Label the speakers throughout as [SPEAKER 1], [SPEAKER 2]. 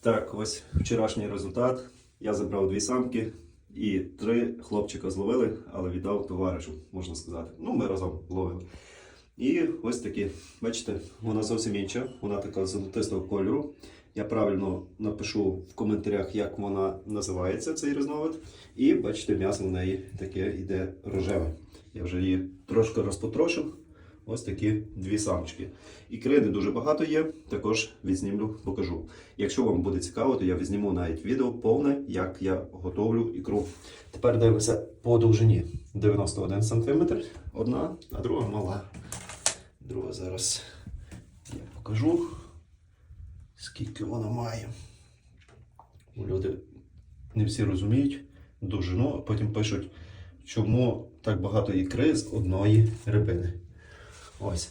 [SPEAKER 1] Так, ось вчорашній результат. Я забрав дві самки і три хлопчика зловили, але віддав товаришу, можна сказати. Ну, ми разом ловили. І ось такі, бачите, вона зовсім інша, вона така золотистого кольору. Я правильно напишу в коментарях, як вона називається, цей різновид. І бачите, м'ясо в неї таке йде рожеве. Я вже її трошки розпотрошив. Ось такі дві самочки. Ікри не дуже багато є, також відзнімлю, покажу. Якщо вам буде цікаво, то я відзніму навіть відео повне, як я готовлю ікру. Тепер дивимося по довжині 91 см. Одна, а друга мала. Друга зараз я покажу, скільки вона має. Люди не всі розуміють довжину, а потім пишуть, чому так багато ікри з одної рибини. Ось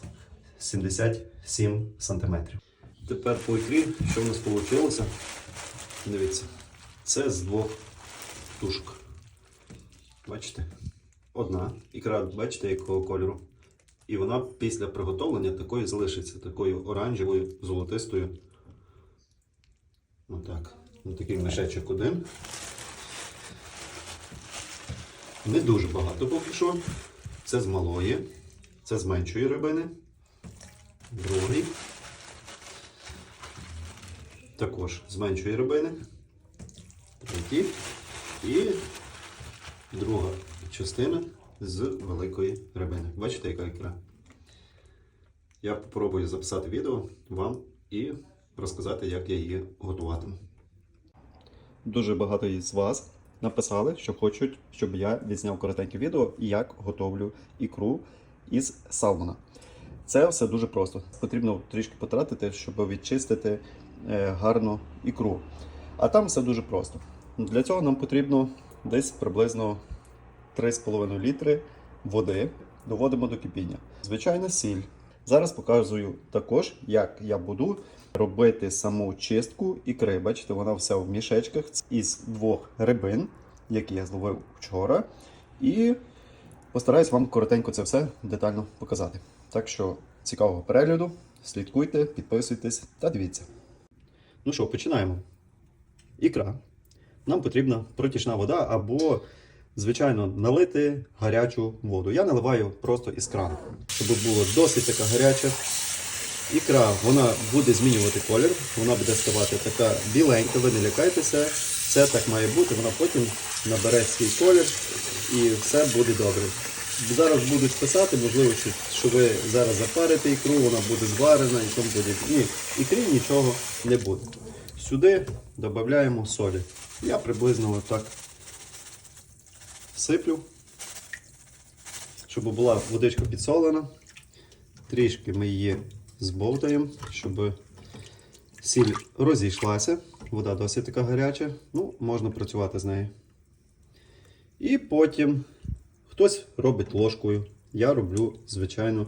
[SPEAKER 1] 77 сантиметрів. Тепер по ікрі, що в нас вийшло? Дивіться, це з двох тушок. Бачите? Одна ікра, бачите, якого кольору. І вона після приготовлення такою залишиться, такою оранжевою, золотистою. Отак. Ось такий мішечок один. Не дуже багато поки що. Це з малої. Це з меншої рибини. Другий. Також з меншої рибини. Третій. І друга частина з великої рибини. Бачите, яка ікра? Я попробую записати відео вам і розказати, як я її готуватиму. Дуже багато із вас написали, що хочуть, щоб я відзняв коротеньке відео, як готовлю ікру із салмона. Це все дуже просто. Потрібно трішки потратити, щоб відчистити е, гарну ікру. А там все дуже просто. Для цього нам потрібно десь приблизно 3,5 літри води. Доводимо до кипіння. Звичайна сіль. Зараз показую також, як я буду робити саму чистку ікри. Бачите, вона все в мішечках із двох рибин, які я зловив вчора. І постараюсь вам коротенько це все детально показати. Так що цікавого перегляду, слідкуйте, підписуйтесь та дивіться. Ну що, починаємо. Ікра. Нам потрібна протічна вода або, звичайно, налити гарячу воду. Я наливаю просто із крану, щоб було досить така гаряча. Ікра вона буде змінювати колір, вона буде ставати така біленька, ви не лякайтеся. Це так має бути, вона потім набере свій колір і все буде добре. Зараз будуть писати, можливо, що ви зараз запарите ікру, вона буде зварена і тому буде. Ні, ікрі нічого не буде. Сюди додаємо солі. Я приблизно отак сиплю, щоб була водичка підсолена. Трішки ми її збовтаємо, щоб сіль розійшлася. Вода досить така гаряча, ну, можна працювати з нею. І потім хтось робить ложкою. Я роблю, звичайно,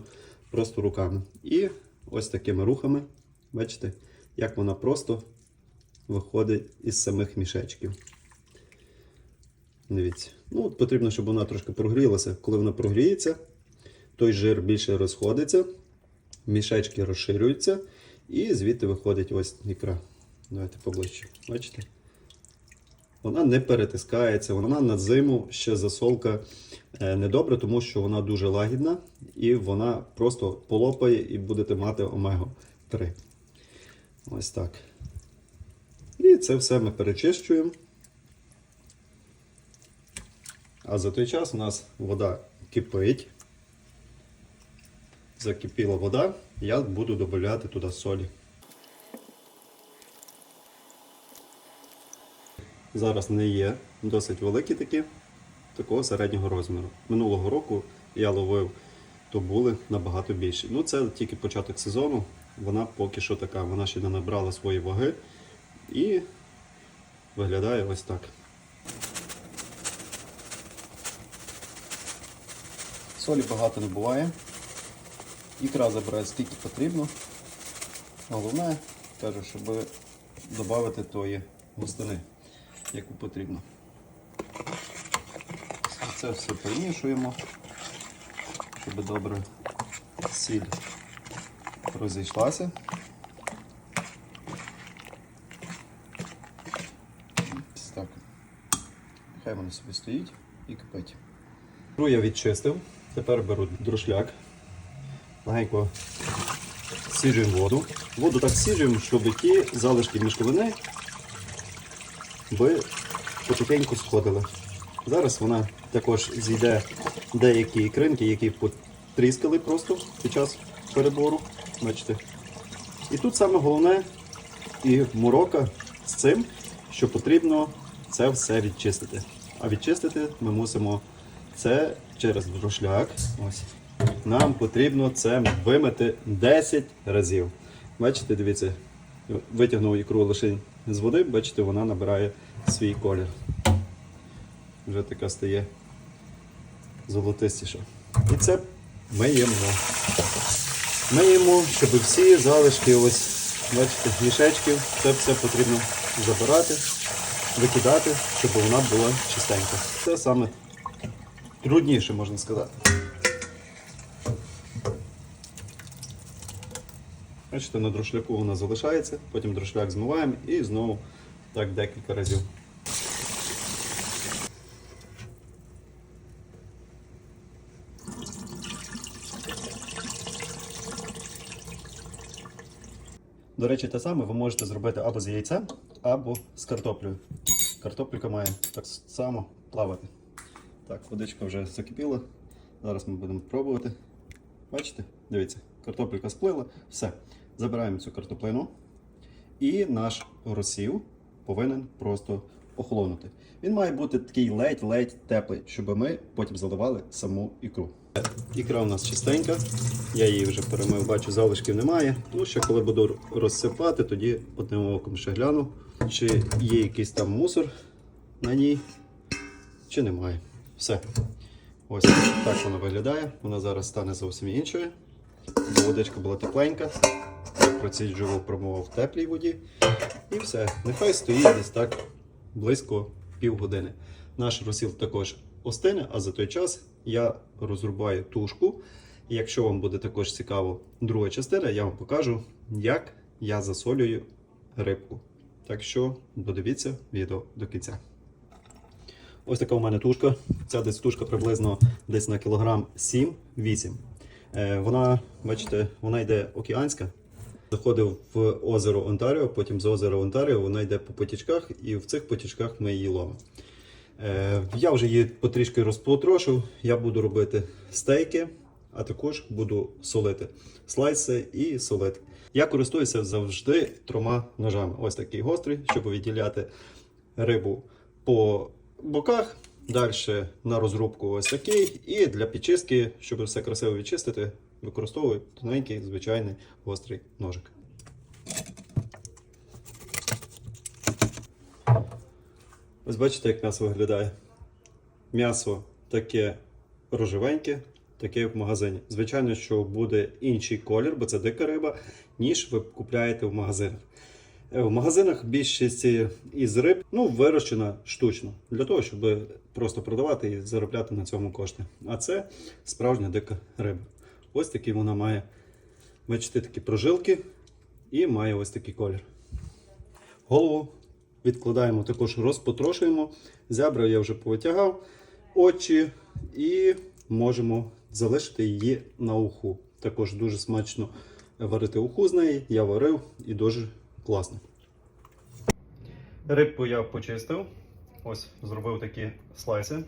[SPEAKER 1] просто руками. І ось такими рухами, бачите, як вона просто виходить із самих мішечків. Дивіться. Ну, от потрібно, щоб вона трошки прогрілася. Коли вона прогріється, той жир більше розходиться, мішечки розширюються, і звідти виходить ось ікра. Давайте поближче. Бачите? Вона не перетискається, вона на зиму ще засолка е, недобра, тому що вона дуже лагідна і вона просто полопає і будете мати омегу 3. Ось так. І це все ми перечищуємо. А за той час у нас вода кипить. Закипіла вода, я буду додати туди солі. Зараз не є досить великі такі, такого середнього розміру. Минулого року я ловив, то були набагато більші. Ну, це тільки початок сезону, вона поки що така, вона ще не набрала свої ваги і виглядає ось так. Солі багато не буває. Ікра забирає скільки потрібно. Головне, кажу, щоб додати тої густини, яку потрібно. Це все перемішуємо, щоб добре сіль розійшлася. Ось так. Хай воно собі стоїть і кипить. Ікру я відчистив. Тепер беру друшляк. Легенько сіжуємо воду. Воду так сіжуємо, щоб ті залишки мішковини би потихеньку сходили. Зараз вона також зійде деякі ікринки, які потріскали просто під час перебору. Бачите. І тут саме головне і морока з цим, що потрібно це все відчистити. А відчистити ми мусимо це через друшляк. Ось. Нам потрібно це вимити 10 разів. Бачите, дивіться, витягнув ікру лише з води, бачите, вона набирає свій колір. Вже така стає золотистіша. І це миємо. Миємо, щоб всі залишки, ось, бачите, мішечків, це все потрібно забирати, викидати, щоб вона була чистенька. Це саме трудніше, можна сказати. Бачите, на друшляку вона залишається, потім друшляк змиваємо і знову так декілька разів. До речі, те саме ви можете зробити або з яйцем, або з картоплею. Картопелька має так само плавати. Так, водичка вже закипіла. Зараз ми будемо пробувати. Бачите? Дивіться, картопелька сплила. Все. Забираємо цю картоплину. І наш розсів повинен просто охолонути. Він має бути такий ледь-ледь теплий, щоб ми потім заливали саму ікру. Ікра у нас чистенька, я її вже перемив, бачу, залишків немає. Ну, ще коли буду розсипати, тоді одним оком ще гляну, чи є якийсь там мусор на ній, чи немає. Все. Ось так вона виглядає. Вона зараз стане зовсім іншою. Водичка була тепленька. Проціджував, промовив в теплій воді. І все. Нехай стоїть десь так близько півгодини. Наш розсіл також остине, а за той час я розрубаю тушку. Якщо вам буде також цікаво друга частина, я вам покажу, як я засолюю рибку. Так що додивіться відео до кінця. Ось така у мене тушка. Ця десь тушка приблизно десь на кілограм 7-8. Е, вона, бачите, вона йде океанська. Заходив в озеро Онтаріо, потім з озера Онтаріо вона йде по потічках, і в цих потічках ми її ловимо. Е, я вже її потрішки розпотрошив. Я буду робити стейки, а також буду солити слайси і солити. Я користуюся завжди трьома ножами. Ось такий гострий, щоб відділяти рибу по боках. Далі на розрубку ось такий. І для підчистки, щоб все красиво відчистити, використовую тоненький звичайний гострий ножик. Ось бачите, як м'ясо виглядає. М'ясо таке рожевеньке, таке як в магазині. Звичайно, що буде інший колір, бо це дика риба, ніж ви купляєте в магазинах. Е, В магазинах більшість із риб ну, вирощена штучно, для того, щоб просто продавати і заробляти на цьому кошти. А це справжня дика риба. Ось такий вона має, бачите, такі прожилки і має ось такий колір. Голову відкладаємо, також розпотрошуємо. Зябра я вже повитягав, очі і можемо залишити її на уху. Також дуже смачно варити уху з неї. Я варив і дуже класно. Рибку я почистив. Ось зробив такі слайси.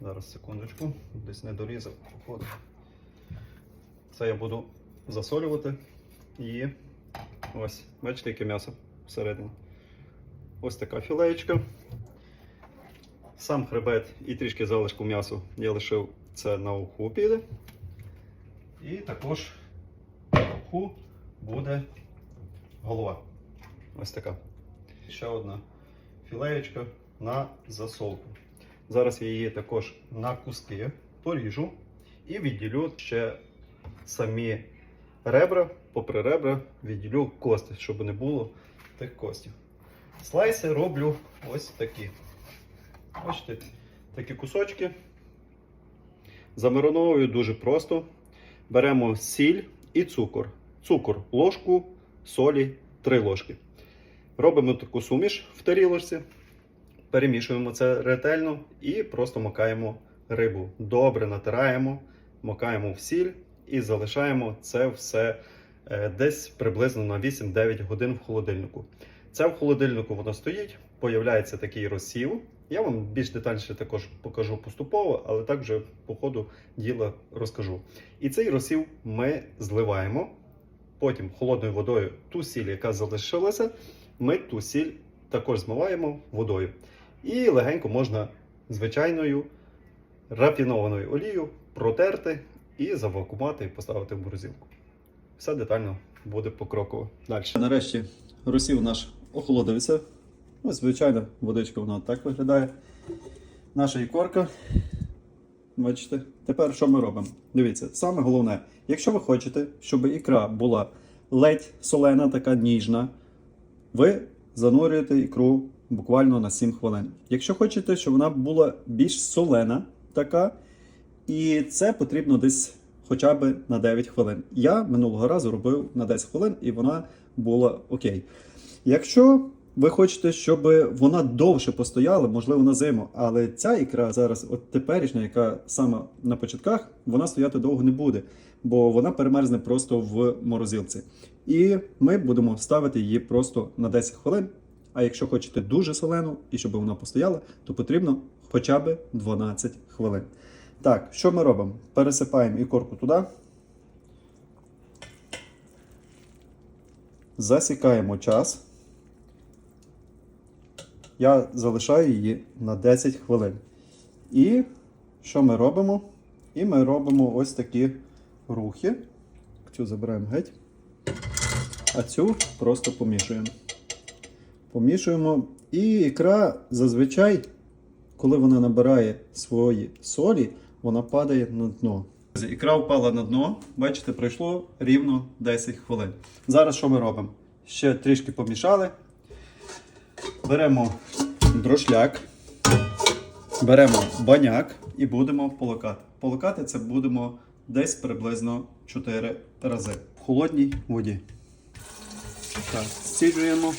[SPEAKER 1] Зараз секундочку, десь не дорізав. походу. Це я буду засолювати. І ось, бачите, яке м'ясо всередині. Ось така філеєчка. Сам хребет і трішки залишку м'ясу я лишив це на уху піде. І також на уху буде голова. Ось така. Ще одна філеєчка на засолку. Зараз я її також на куски поріжу і відділю ще самі ребра, попри ребра, відділю кости, щоб не було тих костів. Слайси роблю ось такі. Бачите, такі кусочки. Замариновую дуже просто. Беремо сіль і цукор. Цукор ложку, солі 3 ложки. Робимо таку суміш в тарілочці. перемішуємо це ретельно і просто макаємо рибу. Добре натираємо, макаємо в сіль і залишаємо це все е, десь приблизно на 8-9 годин в холодильнику. Це в холодильнику воно стоїть, появляється такий розсіл. Я вам більш детальніше також покажу поступово, але так вже по ходу діла розкажу. І цей розсіл ми зливаємо. Потім холодною водою ту сіль, яка залишилася, ми ту сіль також змиваємо водою. І легенько можна звичайною рафінованою олією протерти і завакумати і поставити в морозилку. Все детально буде покроково. Далі. Нарешті розсів наш охолодився. Ось, звичайно, водичка вона так виглядає. Наша ікорка. Бачите, тепер що ми робимо? Дивіться, саме головне, якщо ви хочете, щоб ікра була ледь солена, така ніжна, ви занурюєте ікру буквально на 7 хвилин. Якщо хочете, щоб вона була більш солена, така, і це потрібно десь хоча б на 9 хвилин. Я минулого разу робив на 10 хвилин, і вона була окей. Якщо ви хочете, щоб вона довше постояла, можливо, на зиму, але ця ікра зараз, от теперішня, яка саме на початках, вона стояти довго не буде, бо вона перемерзне просто в морозилці. І ми будемо ставити її просто на 10 хвилин. А якщо хочете дуже солену і щоб вона постояла, то потрібно хоча б 12 хвилин. Так, що ми робимо? Пересипаємо ікорку туди. Засікаємо час. Я залишаю її на 10 хвилин. І що ми робимо? І ми робимо ось такі рухи. Цю забираємо геть. А цю просто помішуємо. Помішуємо. І ікра зазвичай, коли вона набирає свої солі, вона падає на дно. Ікра впала на дно, бачите, пройшло рівно 10 хвилин. Зараз що ми робимо? Ще трішки помішали. Беремо дрошляк, беремо баняк і будемо полокати. Полокати це будемо десь приблизно 4 рази в холодній воді. Так, зціджуємо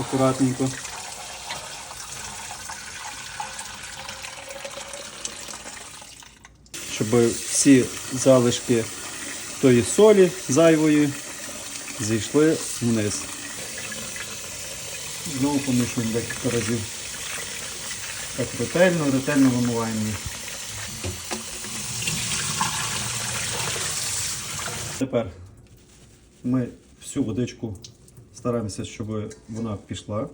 [SPEAKER 1] акуратненько. Щоб всі залишки тої солі зайвої зійшли вниз. Знову помішуємо декілька разів. Так ретельно, ретельно вимиваємо їх. Тепер ми всю водичку стараємося, щоб вона пішла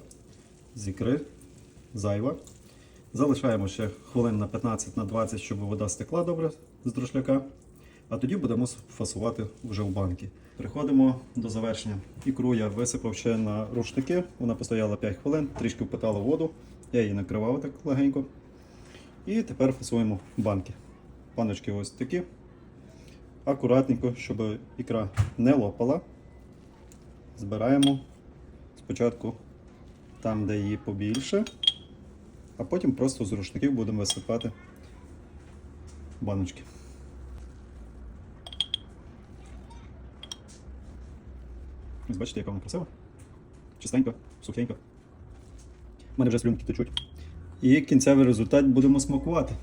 [SPEAKER 1] з ікри, зайва. Залишаємо ще хвилин на 15 на 20, щоб вода стекла добре з друшляка. А тоді будемо фасувати вже в банки. Приходимо до завершення. Ікру я висипав ще на рушники. Вона постояла 5 хвилин, трішки впитала воду. Я її накривав так легенько. І тепер фасуємо банки. Баночки ось такі. Акуратненько, щоб ікра не лопала. Збираємо спочатку там, де її побільше, а потім просто з рушників будемо висипати баночки. Ось бачите, яка вона красива. Чистенька, сухенька. У мене вже слюнки течуть. І кінцевий результат будемо смакувати.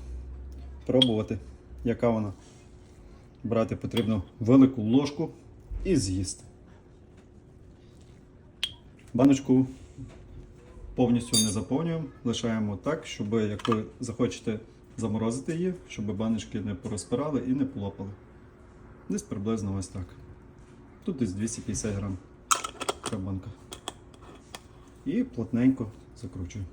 [SPEAKER 1] Пробувати, яка вона. Брати потрібно велику ложку і з'їсти. Баночку повністю не заповнюємо, лишаємо так, щоб як ви захочете заморозити її, щоб баночки не порозпирали і не полопали. Десь приблизно ось так. Тут десь 250 грам банка. І плотненько закручую.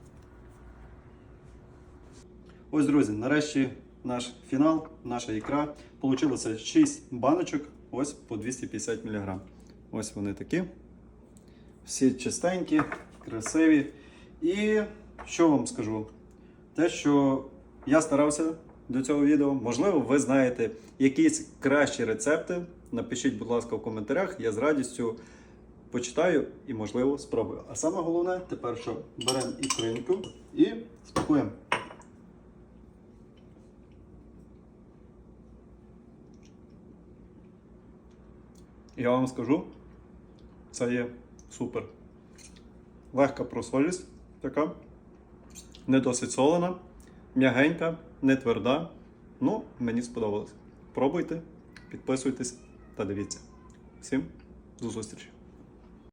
[SPEAKER 1] Ось, друзі, нарешті наш фінал, наша ікра. Получилося 6 баночок, ось по 250 мг. Ось вони такі. Всі чистенькі, красиві. І що вам скажу? Те, що я старався до цього відео. Можливо, ви знаєте якісь кращі рецепти. Напишіть, будь ласка, в коментарях. Я з радістю почитаю і, можливо, спробую. А саме головне, тепер що беремо ікринку і смакуємо. Я вам скажу, це є супер. Легка просолість така.
[SPEAKER 2] не досить солона, м'ягенька, не тверда. Ну, мені сподобалось. Пробуйте, підписуйтесь та дивіться. Всім до зустрічі!